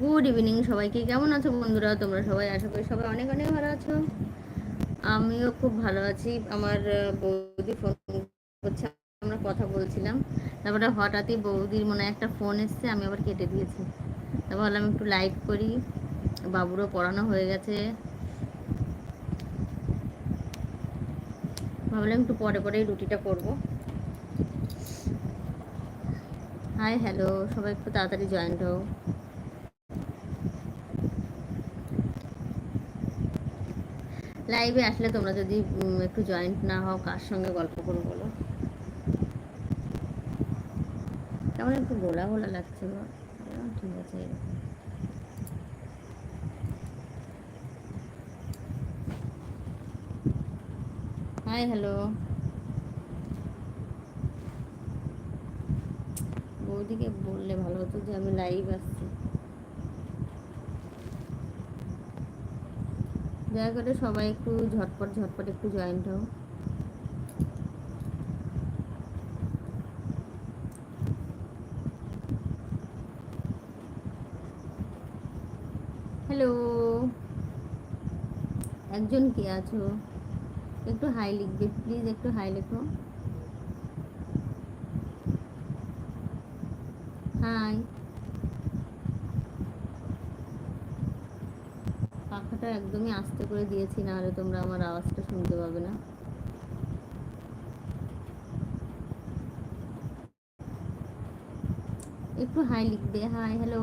Good evening সবাইকে। কেমন আছো বন্ধুরা? তোমরা সবাই আশা করি সবাই অনেক অনেক ভালো আছো। আমিও খুব ভালো আছি। আমার বৌদি ফোন করছে, আমরা কথা বলছিলাম। তারপরে হঠাৎই বৌদির মনে একটা ফোন এসছে, আমি আবার কেটে দিয়েছি। তারপর ভাবলাম একটু লাইভ করি। বাবুরও পড়ানো হয়ে গেছে। ভাবলাম একটু পরে পরেই রুটিটা করব। হাই হ্যালো সবাই একটু তাড়াতাড়ি জয়েন্ট হও লাইভে আসলে তোমরা যদি একটু জয়েন্ট না হও, কার সঙ্গে গল্প করো বলো? কেমন একটু গোলা গোলা লাগছে ঠিক আছে হাই হ্যালো বৌদিকে বললে ভালো হতো যে আমি লাইভ আসছি। দয়া করে সবাই একটু ঝটপট ঝটপট একটু জয়েন্ট হও। হ্যালো একজন কি আছো? একটু হাই লিখবে প্লিজ একটু হাই লেখো। হাই একদমই আস্তে করে দিয়েছি না হলে তোমরা আমার আওয়াজটা শুনতে পাবে না। একটু হাই লিখবে, হাই, হ্যালো।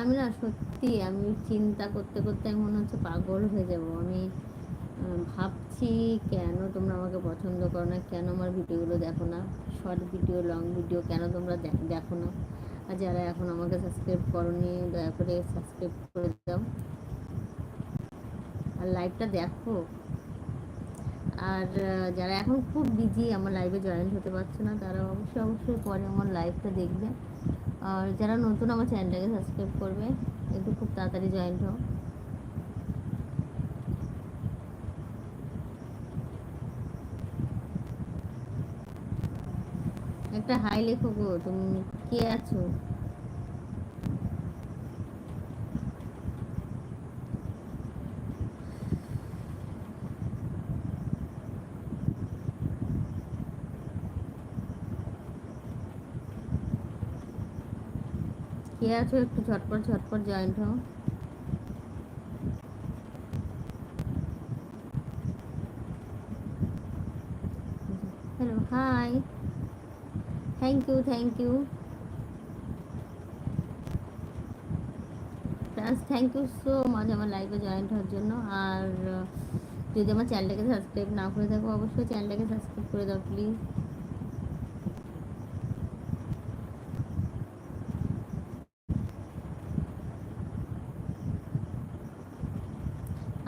আমি না সত্যি, আমি চিন্তা করতে করতে মনে হচ্ছে পাগল হয়ে যাব। আমি ভাবছি কেন তোমরা আমাকে পছন্দ করো না? কেন আমার ভিডিওগুলো দেখো না? শর্ট ভিডিও, লং ভিডিও, কেন তোমরা দেখো না? আর যারা এখন আমাকে সাবস্ক্রাইব করনি, দয়া করে সাবস্ক্রাইব করে দাও। আর লাইভটা দেখো। আর যারা এখন খুব বিজি, আমার লাইভে জয়েন হতে পারছে না, তারা অবশ্যই অবশ্যই পরে আমার লাইভটা দেখবে। আর যারা নতুন, আমার চ্যানেলটাকে সাবস্ক্রাইব করবে, একটু খুব তাড়াতাড়ি জয়েন্ট হও। একটা হাই লেখো গো, তুমি কে আছো? কে আছো? একটু ঝটপট ঝটপট জয়েন্ট হও। Hello hi thank you thank you plus thank you so much আমার লাইভে জয়েন্ট হওয়ার জন্য। আর যদি আমার চ্যানেলটাকে সাবস্ক্রাইব না করে থাকো, অবশ্যই চ্যানেলটাকে সাবস্ক্রাইব করে দাও প্লিজ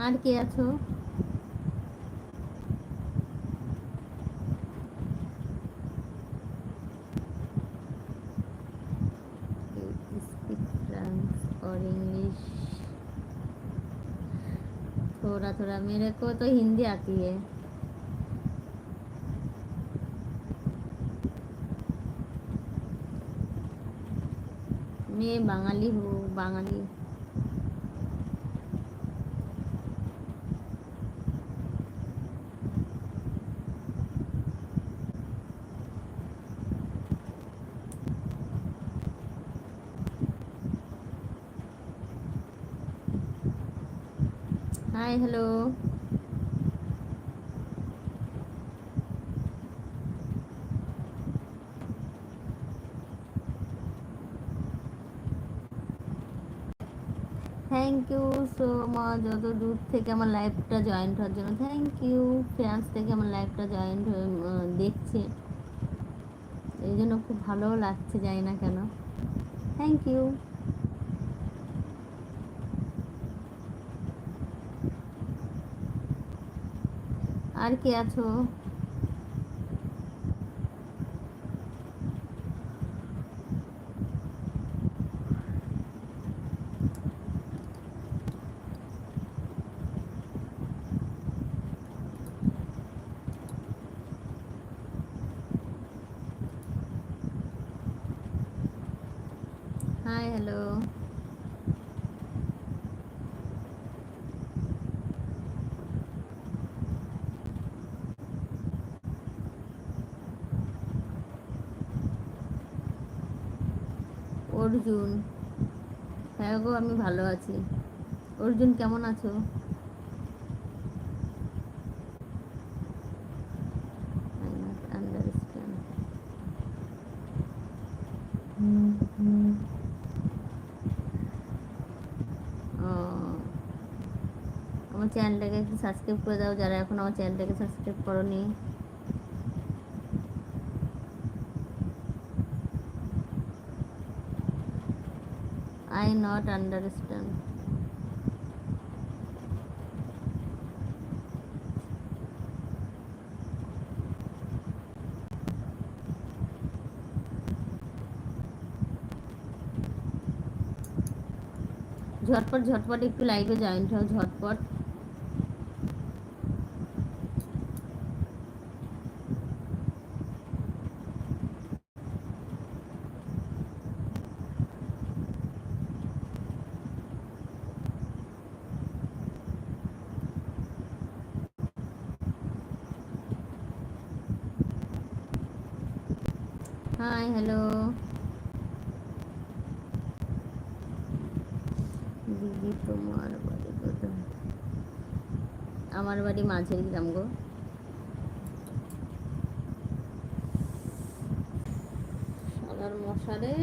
আর কে আছো? थोड़ा थोड़ा मेरे को तो हिंदी आती है मैं बंगाली हूँ Bengali hi hello thank you so much যত দূর থেকে আমার লাইভটা জয়েন্ট হওয়ার জন্য থ্যাংক ইউ ফ্রান্স থেকে আমার লাইভটা জয়েন্ট দেখছে। এই জন্য খুব ভালো লাগছে, জানি না কেন। থ্যাংক ইউ আর কে আছো হ্যালো অর্জুন। হ্যাঁ গো, আমি ভালো আছি। অর্জুন, কেমন আছো? আমার চ্যানেলটাকে একটু সাবস্ক্রাইব করে দাও, যারা এখন আমার চ্যানেলটাকে সাবস্ক্রাইব করনি। আই নট আন্ডারস্ট্যান্ড ঝটপট ঝটপট একটু লাইভে জয়েন্ট হও ঝটপট হাই হ্যালো দিদি তোমার বাড়ি কোথায় আমার বাড়ি মাঝের গ্রাম গো। সাদার মশারে।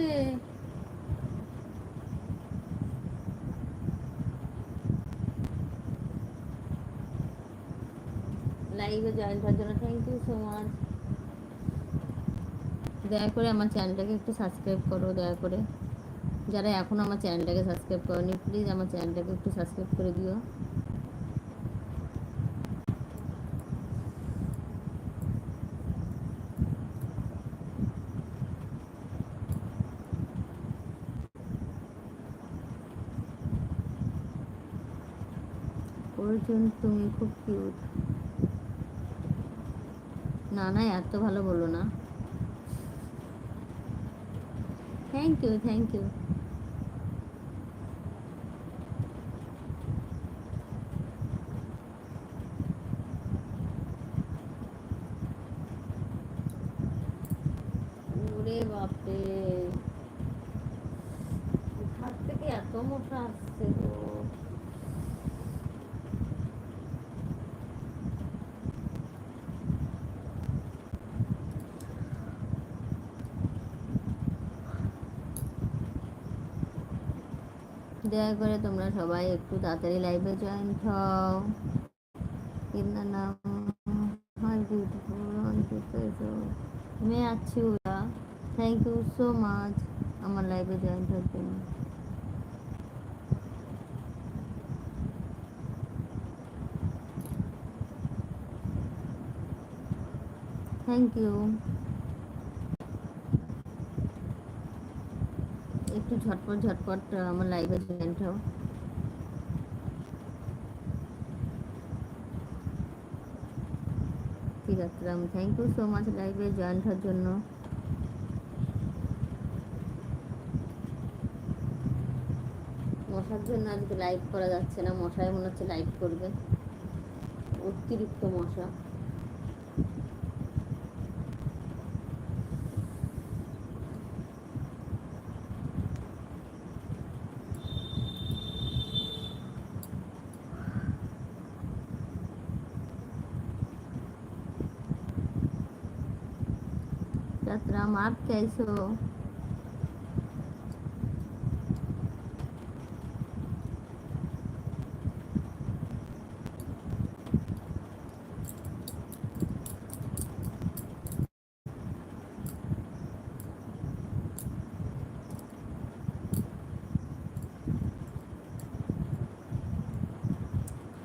লাইভে জয়েন হওয়ার জন্য থ্যাংক ইউ সো মাচ দয়া করে আমার চ্যানেলটাকে একটু সাবস্ক্রাইব করো, দয়া করে। যারা এখন আমার চ্যানেলটাকে সাবস্ক্রাইব করনি প্লিজ আমার চ্যানেলটাকে একটু সাবস্ক্রাইব করে দিও। অর্জুন তুমি খুব কিউট না না এত ভালো বলো না। থ্যাংক ইউ থ্যাংক ইউ ওরে বাপরে হাত থেকে এত মোটা আসছে গো দয়া করে তোমরা সবাই একটু তাড়াতাড়ি লাইভে জয়েন হও। beautiful on আমি আছি ওরা। থ্যাংক ইউ সো মাচ আমার লাইভে জয়েন হওয়ার জন্য। থ্যাংক ইউ একটু ঝটপট ঝটপট আমার লাইভে জয়েন্ট হও ঠিক আছে, Ram thank you so much লাইভে জয়েন্ট হওয়ার জন্য। মশার জন্য আজকে লাইভ করা যাচ্ছে না মশায় মনে হচ্ছে লাইভ করবে। অতিরিক্ত মশা। राम आप कैसे हो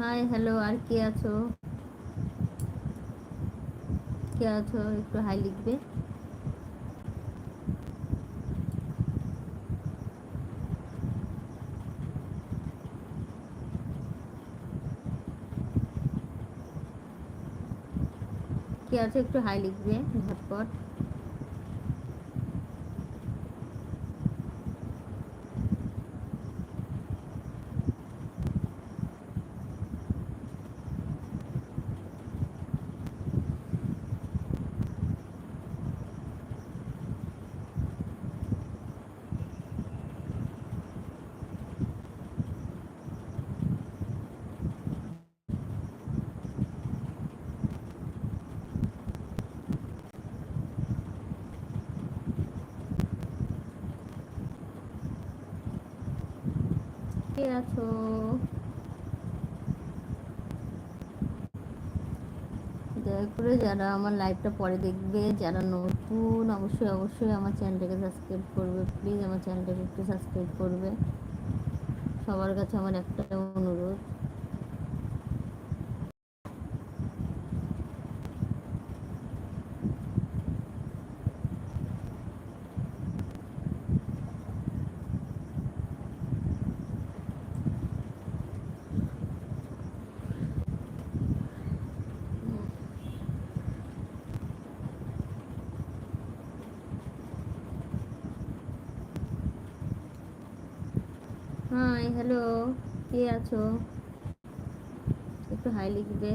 হাই হ্যালো আর কে আছো কে আছো একটু হাই লিখবে কে আছে একটু হাই লিখবে ঝটপট। আছো। দয়া করে যারা আমার লাইভটা পরে দেখবে, যারা নতুন, অবশ্যই অবশ্যই আমার চ্যানেলটাকে সাবস্ক্রাইব করবে। প্লিজ আমার চ্যানেলটাকে একটু সাবস্ক্রাইব করবে। সবার কাছে আমার একটা অনুরোধ হাই হ্যালো কে আছো? একটু হাই লিখবে।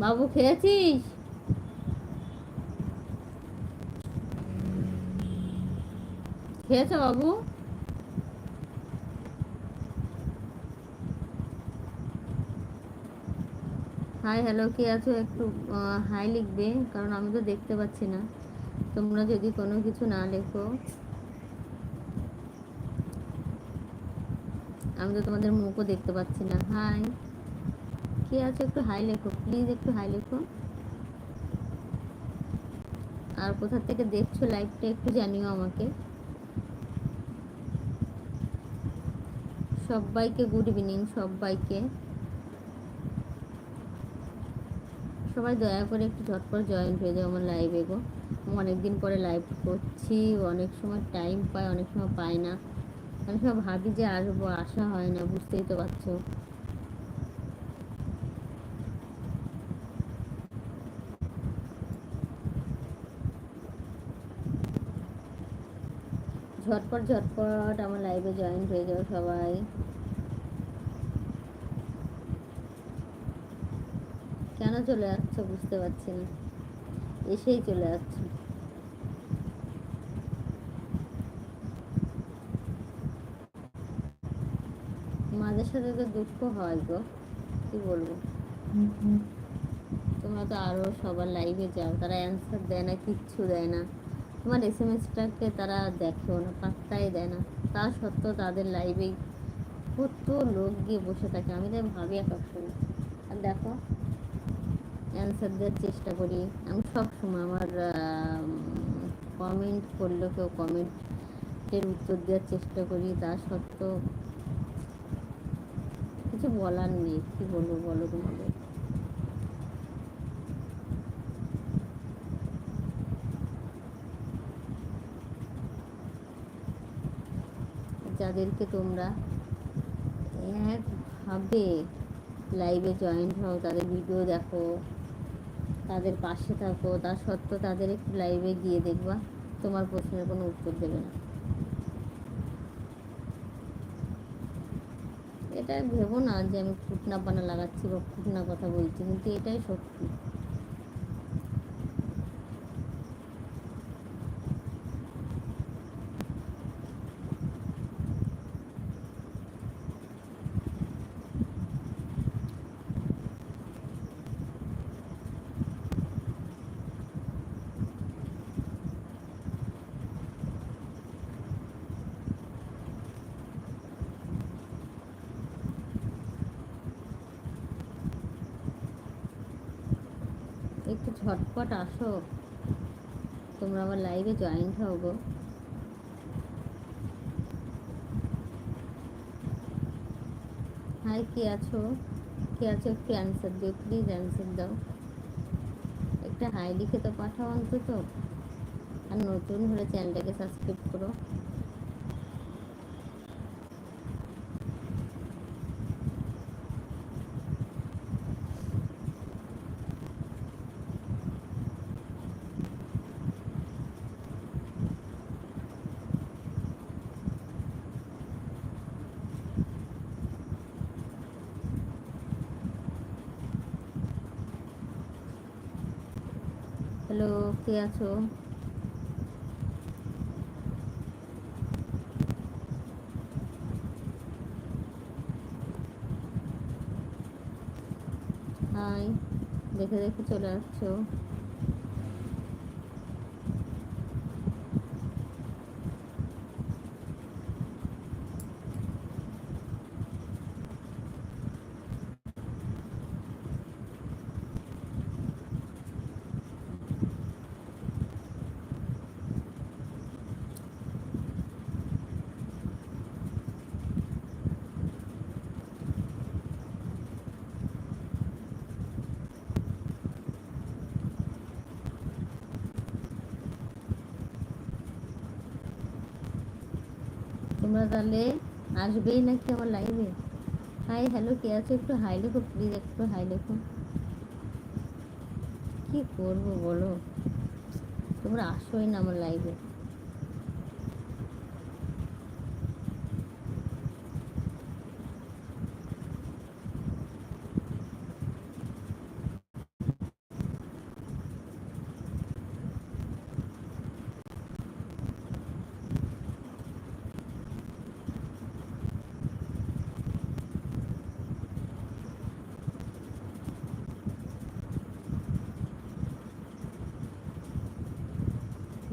বাবু খেয়েছিস? খেয়েছো বাবু? হাই হ্যালো কে আছো? একটু হাই লিখবে, কারণ আমি তো দেখতে পাচ্ছি না। তোমরা যদি কোনো কিছু না লেখো, আমি তো তোমাদের মুখও দেখতে পাচ্ছি না। হাই কে আছো? একটু হাই লেখো প্লিজ একটু হাই লেখো। আর কোথা থেকে দেখছ? লাইভটা একটু জানিও আমাকে। সবাইকে গুড ইভিনিং সবাইকে। সবাই দয়া করে একটু ঝটপট জয়েন হয়ে যাও আমার লাইভে গো। অনেকদিন পরে লাইভ করছি, অনেক সময় টাইম পাই, অনেক সময় পাই না। অনেক সময় ভাবি যে আসব, আসা হয় না, বুঝতেই তো পারছ। ঝটপট ঝটপট আমার লাইভে জয়েন হয়ে যাও সবাই। কেন চলে আসছো বুঝতে পারছি না। এসেই চলে আসছো। মাঝে সাথে তো দুঃখ হয় গো কি বলব? তোমরা তো আরও সবার লাইভে যাও তারা অ্যান্সার দেয় না কিচ্ছু দেয় না। তোমার এস এম এসটাকে তারা দেখেও না, পাত্তাই দেয় না। তা সত্ত্বেও তাদের লাইভে কত লোক গিয়ে বসে থাকে, আমি তাই ভাবি এক আর দেখো অ্যান্সার দেওয়ার চেষ্টা করি। আমি সব সময় আমার কমেন্ট করলে কেউ কমেন্টের উত্তর দেওয়ার চেষ্টা করি, তা সত্ত্বেও কিছু বলার নেই। কি বলব বলো তোমাদের? যাদেরকে তোমরা একভাবে লাইভে জয়েন হও, তাদের ভিডিও দেখো, তাদের পাশে থাকো। তা সত্ত্বেও তাদের একটু লাইভে গিয়ে দেখবা, তোমার প্রশ্নের কোনো উত্তর দেবে না। এটা ভেবো না যে আমি ফুটনা পানা লাগাচ্ছি বা ফুটনা কথা বলছি, কিন্তু এটাই সত্যি একটু ঝটপট আসো। তোমরা আমার লাইভে জয়েন্ট হও গো। হাই কি আছো? কি আছো? একটু অ্যান্সার দিও প্লিজ অ্যান্সার দাও। একটা হাই লিখে তো পাঠাও অন্তত। আর নতুন হলে চ্যানেলটাকে সাবস্ক্রাইব করো। কে আছো? হাই দেখে দেখে চলে আসছো। তোমরা তাহলে আসবেই নাকি আমার লাইভে হাই হ্যালো কে আছে একটু? হাই, লেখো প্লিজ একটু হাই, লেখো। কি করব বলো? তোমরা আসোই না আমার লাইভে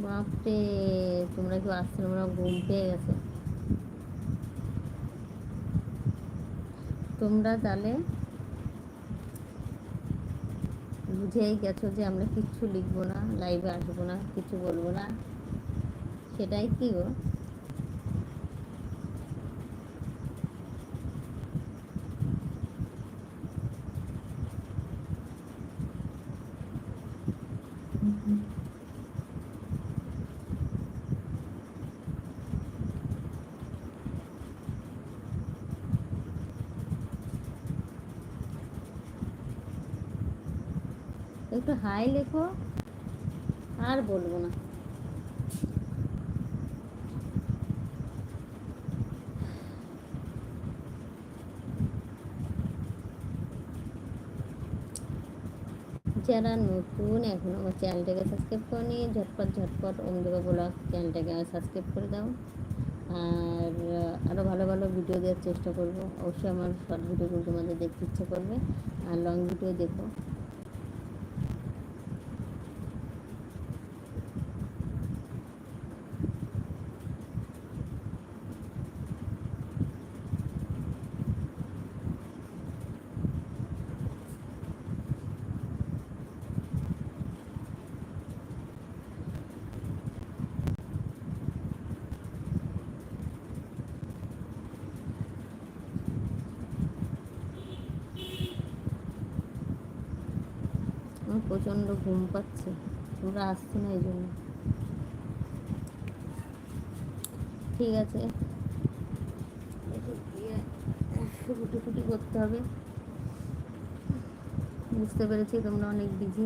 বাপরে, তোমরা কেউ আসছে না আমরা ঘুম পেয়ে গেছে। তোমরা তাহলে বুঝেই গেছো যে আমরা কিচ্ছু লিখব না লাইভে আসব না, কিছু বলব না। সেটাই কি গো? একটু হাই লেখো, আর বলব না। যারা নতুন, এখন আমার চ্যানেলটাকে সাবস্ক্রাইব করেনি, ঝটপট ঝটপট অমদেবা ব্লগ চ্যানেলটাকে সাবস্ক্রাইব করে দাও। আর আরও ভালো ভালো ভিডিও দেওয়ার চেষ্টা করব। অবশ্যই আমার শর্ট ভিডিওগুলো তোমাদের দেখতে ইচ্ছে করবে। আর লং ভিডিও দেখো আমার প্রচণ্ড ঘুম পাচ্ছে। তোমরা আসছে না এই জন্য। ঠিক আছে। রুটি ফুটি করতে হবে। বুঝতে পেরেছি তোমরা অনেক বিজি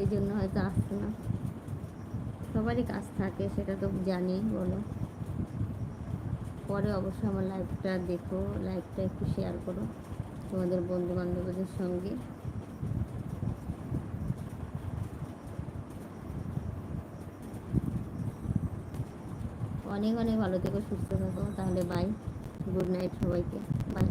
এই জন্য হয়তো আসছো না। সবারই কাজ থাকে, সেটা তো জানি, বলো। পরে অবশ্যই আমার লাইভটা দেখো লাইভটা একটু শেয়ার করো তোমাদের বন্ধু বান্ধবদের সঙ্গে। অনেক অনেক ভালো থেকো সুস্থ থাকো। তাহলে বাই গুড নাইট সবাইকে। বাই